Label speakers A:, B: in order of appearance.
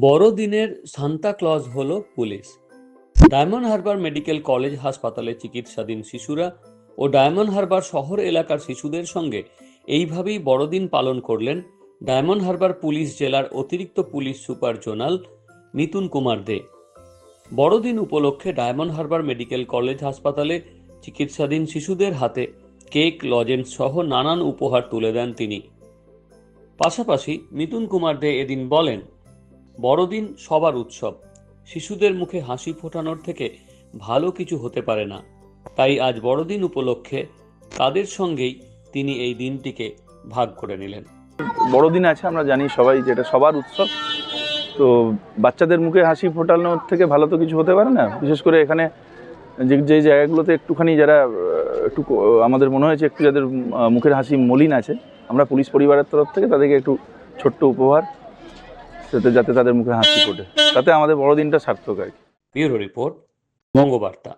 A: বড়দিনের Santa Claus হল police. Diamond Harbour medical college হাসপাতালে চিকিৎসাধীন শিশুরা ও ডায়মন্ড হারবার শহর এলাকার শিশুদের সঙ্গে এইভাবেই বড়দিন পালন করলেন ডায়মন্ড হারবার পুলিশ জেলার অতিরিক্ত police super zonal Nitun Kumar De. বড়দিন উপলক্ষে ডায়মন্ড হারবার মেডিকেল কলেজ হাসপাতালে চিকিৎসাধীন শিশুদের হাতে কেক, লজেন্স সহ নানান উপহার তুলে দেন তিনি। পাশাপাশি মিতুন কুমার দে এদিন বলেন বড়দিন সবার উৎসব। শিশুদের মুখে হাসি ফোটানোর থেকে ভালো কিছু হতে পারে না। তাই আজ বড়দিন উপলক্ষে তাদের সঙ্গেই তিনি এই দিনটিকে ভাগ করে নিলেন।
B: বড়দিন আছে, আমরা জানি সবাই যেটা সবার উৎসব। তো বাচ্চাদের মুখে হাসি ফোটানোর থেকে ভালো তো কিছু হতে পারে না। বিশেষ করে এখানে যে যে জায়গাগুলোতে একটুখানি যারা একটু আমাদের মনে হয়েছে একটু যাদের মুখের হাসি মলিন আছে, আমরা পুলিশ পরিবারের তরফ থেকে তাদেরকে একটু ছোট্ট উপহার যাতে যাতে তাদের মুখে হাসি ফোটে। তাতে আমাদের বড়দিনটা সার্থক আর কি।
A: Bureau report Bangabarta